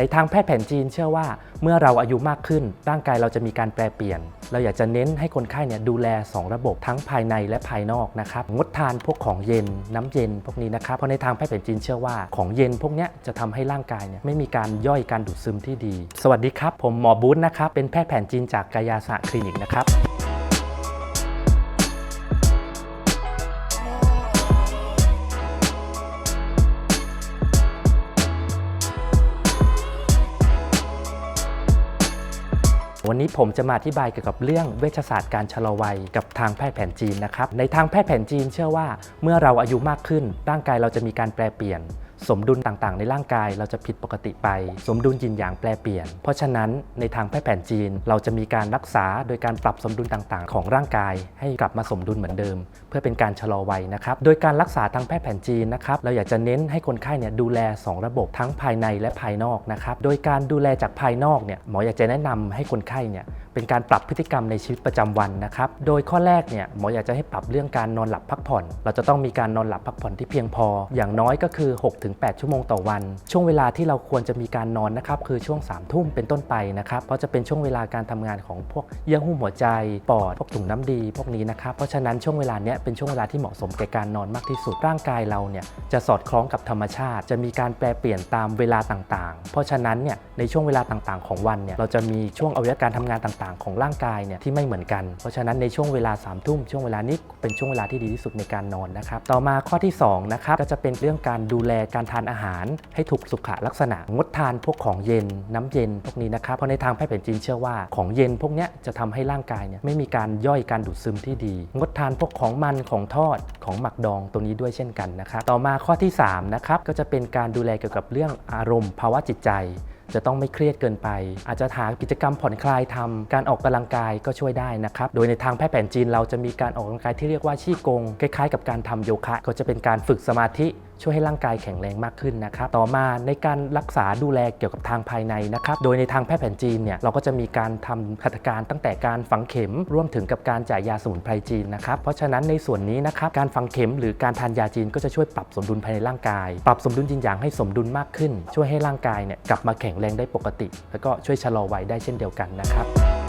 ในทางแพทย์แผนจีนเชื่อว่าเมื่อเราอายุมากขึ้น ร่างกายเราจะมีการแปรเปลี่ยน เราอยากจะเน้นให้คนไข้เนี่ยดูแล 2 ระบบทั้งภายในและภายนอกนะครับงดทานพวกของเย็นน้ำเย็นพวกนี้นะครับเพราะในทางแพทย์แผนจีนเชื่อว่าของเย็นพวกนี้จะทำให้ร่างกายเนี่ยไม่มีการย่อยการดูดซึมที่ดี สวัสดีครับ ผมหมอบูธนะครับเป็นแพทย์แผนจีนจากกายาศาสตร์คลินิกนะครับ วันนี้ผมจะมาอธิบายเกี่ยวกับเรื่องเวชศาสตร์การชะลอวัยกับทางแพทย์แผนจีนนะครับ ในทางแพทย์แผนจีนเชื่อว่า เมื่อเราอายุมากขึ้น ร่างกายเราจะมีการแปรเปลี่ยน สมดุลต่างๆ ในร่างกายเราจะผิดปกติไป สมดุลยินหยางแปรเปลี่ยน เพราะฉะนั้นในทางแพทย์แผนจีน เราจะมีการรักษาโดยการปรับสมดุลต่างๆ ของร่างกาย ให้กลับมาสมดุลเหมือนเดิม เพื่อเป็นการชะลอวัยนะครับ โดยการรักษาทางแพทย์แผนจีนนะครับ เราอยากจะเน้นให้คนไข้เนี่ยดูแล 2 ระบบทั้งภายในและภายนอกนะครับ โดยการดูแลจากภายนอกเนี่ยหมออยากจะแนะนำให้คนไข้เนี่ยเป็นการปรับพฤติกรรมในชีวิตประจำวันนะครับ โดยข้อแรกเนี่ยหมออยากจะให้ปรับเรื่องการนอนหลับพักผ่อน เราจะต้องมีการนอนหลับพักผ่อนที่เพียงพอ อย่างน้อยก็คือ 6-8 ชั่วโมงต่อวัน ช่วงเวลาที่เราควรจะมีการนอนนะครับคือช่วง3ามทุ่มเป็นต้นไปนะครับเพราะจะเป็นช่วงเวลาการทำงานของพวกเยื่อหุ้มหัวใจ ปอด พวกถุงน้ำดี พวกนี้นะครับ เพราะฉะนั้นช่วงเวลาเนี้ยเป็นช่วงเวลาที่เหมาะสมแก่การนอนมากที่สุด ร่างกายเราเนี่ยจะสอดคล้องกับธรรมชาติ จะมีการแปรเปลี่ยนตามเวลาต่างๆ เพราะฉะนั้นเนี่ยในช่วงเวลาต่างๆ ของวันเนี่ยเราจะมีช่วงอวัยวะการทำงานต่างๆ ของร่างกายเนี่ยที่ไม่เหมือนกัน เพราะฉะนั้นในช่วงเวลา3ามทุ่มช่วงเวลานี้เป็นช่วงเวลาที่ดีที่สุดในการนอนนะครับต่อมาข้อที่2นะครับก็จะเป็นเรื่องการดูแลการทานอาหาร ให้ถูกสุขลักษณะงดทานพวกของเย็นน้ำเย็นพวกนี้นะครับเพราะในทางแพทย์แผนจีนเชื่อว่าของเย็นพวกนี้จะทำให้ร่างกายเนี่ยไม่มีการย่อยการดูดซึมที่ดี งดทานพวกของมันของทอดของหมักดองตรงนี้ด้วยเช่นกันนะครับต่อมาข้อที่3นะครับก็จะเป็นการดูแลเกี่ยวกับเรื่องอารมณ์ภาวะจิตใจ จะต้องไม่เครียดเกินไป อาจจะหากิจกรรมผ่อนคลายทำการออกกำลังกายก็ช่วยได้นะครับ โดยในทางแพทย์แผนจีนเราจะมีการออกกำลังกายที่เรียกว่าชี่กง คล้ายๆ กับการทำโยคะ ก็จะเป็นการฝึกสมาธิ ช่วยให้ร่างกายแข็งแรงมากขึ้นนะครับต่อมาในการรักษาดูแลเกี่ยวกับทางภายในนะครับโดยในทางแพทย์แผนจีนเนี่ยเราก็จะมีการทำหัตถการตั้งแต่การฝังเข็มร่วมถึงกับการจ่ายยาสมุนไพรจีนนะครับเพราะฉะนั้นในส่วนนี้นะครับการฝังเข็มหรือการทานยาจีนก็จะช่วยปรับสมดุลภายในร่างกาย ปรับสมดุลยินหยางให้สมดุลมากขึ้น ช่วยให้ร่างกายเนี่ยกลับมาแข็งแรงได้ปกติ แล้วก็ช่วยชะลอวัยได้เช่นเดียวกันนะครับ